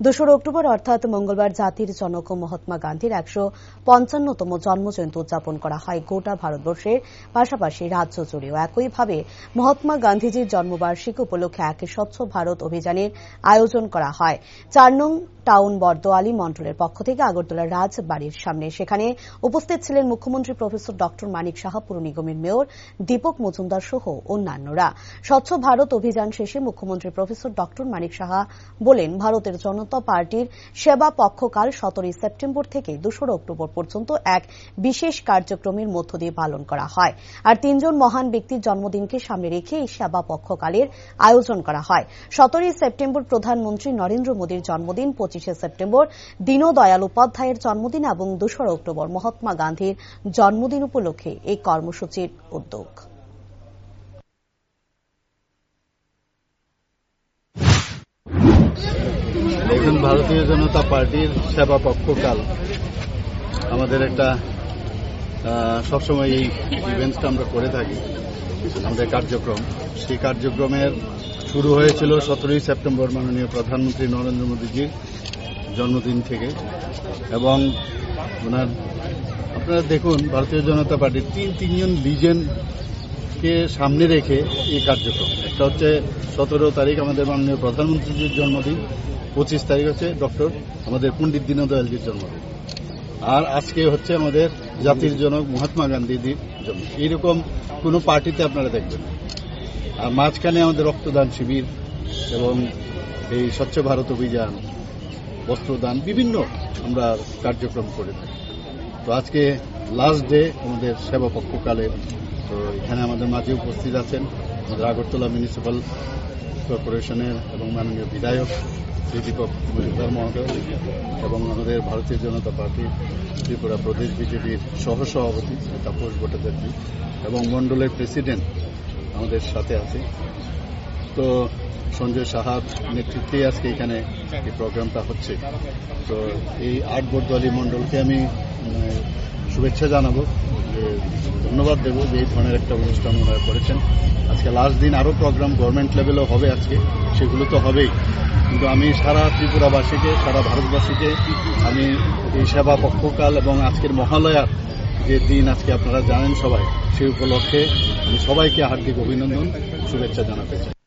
দোসরা অক্টোবর, অর্থাৎ মঙ্গলবার, জাতির জনক মহাত্মা গান্ধীর একশো পঞ্চান্নতম জন্মজয়ন্তী উদযাপন করা হয় গোটা ভারতবর্ষের পাশাপাশি রাজ্য জুড়েও। একইভাবে মহাত্মা গান্ধীজির জন্মবার্ষিকী উপলক্ষে এক স্বচ্ছ ভারত অভিযানের আয়োজন করা হয়। চার নং টাউন বর্দোয়ালি মন্ডলের পক্ষ থেকে আগরতলার রাজবাড়ির সামনে। সেখানে উপস্থিত ছিলেন মুখ্যমন্ত্রী প্রফেসর ডক্টর মানিক সাহা, পুর নিগমের মেয়র দীপক মজুমদার সহ অন্যান্যরা। স্বচ্ছ ভারত অভিযান শেষে মুখ্যমন্ত্রী প্রফেসর ডক্টর মানিক সাহা বলেন, ভারতের জনতা পার্টির সেবা পক্ষকাল সতেরোই সেপ্টেম্বর থেকে দোসরা অক্টোবর পর্যন্ত এক বিশেষ কার্যক্রমের মধ্য দিয়ে পালন করা হয়। আর তিনজন মহান ব্যক্তির জন্মদিনকে সামনে রেখে এই সেবা পক্ষকালের আয়োজন করা হয়। সতেরোই সেপ্টেম্বর প্রধানমন্ত্রী নরেন্দ্র মোদীর জন্মদিন, পঁচিশে সেপ্টেম্বর দীনদয়াল উপাধ্যায়ের জন্মদিন এবং দোসরা অক্টোবর মহাত্মা গান্ধীর জন্মদিন উপলক্ষে এই কর্মসূচির উদ্যোগ। দেখুন ভারতীয় জনতা পার্টির সেবা পক্ষকাল। আমাদের একটা সবসময় এই ইভেন্টসটা আমরা করে থাকি। আমাদের কার্যক্রম। সেই কার্যক্রমের শুরু হয়েছিল সতেরোই সেপ্টেম্বর মাননীয় প্রধানমন্ত্রী নরেন্দ্র মোদীজির জন্মদিন থেকে। এবং ওনার, আপনারা দেখুন, ভারতীয় জনতা পার্টির তিন, তিনজন লিজেন্ডকে সামনে রেখে এই কার্যক্রম। একটা হচ্ছে সতেরো তারিখ আমাদের মাননীয় প্রধানমন্ত্রীজির জন্মদিন, পঁচিশ তারিখ হচ্ছে ডক্টর আমাদের পণ্ডিত দীনদয়ালজির জন্মদিন। আর আজকে হচ্ছে আমাদের জাতির জনক মহাত্মা গান্ধীজির জন্ম এইরকম কোনো পার্টিতে আপনারা দেখবেন। আর মাঝখানে আমাদের রক্তদান শিবির এবং এই স্বচ্ছ ভারত অভিযান, বস্ত্রদান, বিভিন্ন আমরা কার্যক্রম করে থাকি। তো আজকে লাস্ট ডে আমাদের সেবা পক্ষকালের তো এখানে আমাদের মাঝে উপস্থিত আছেন আমাদের আগরতলা মিউনিসিপ্যাল কর্পোরেশনের এবং মাননীয় বিধায়ক শ্রী দীপক মজুমদার মহোদয় এবং আমাদের ভারতীয় জনতা পার্টি, ত্রিপুরা প্রদেশ বিজেপির সহসভাপতি শ্রী তাপস ভট্টাচার্য এবং মণ্ডলের প্রেসিডেন্ট আমাদের সাথে আছে। তো সঞ্জয় সাহার নেতৃত্বে আজকে এখানে এই প্রোগ্রামটা হচ্ছে। তো এই আট বর্দোয়ালি মণ্ডলকে আমি শুভেচ্ছা জানাব, যে ধন্যবাদ দেবো যে এই ধরনের একটা অনুষ্ঠান ওনারা করেছেন। আজকে লাস্ট দিন আরও প্রোগ্রাম গভর্নমেন্ট লেভেলও হবে আজকে, সেগুলো তো হবেই। কিন্তু আমি সারা ত্রিপুরাবাসীকে, সারা ভারতবাসীকে, আমি এই সেবা পক্ষকাল এবং আজকের মহালয়ার যে দিন আজকে আপনারা জানেন সবাই সেই উপলক্ষে আমি সবাইকে হার্দিক অভিনন্দন, শুভেচ্ছা জানাতে চাই।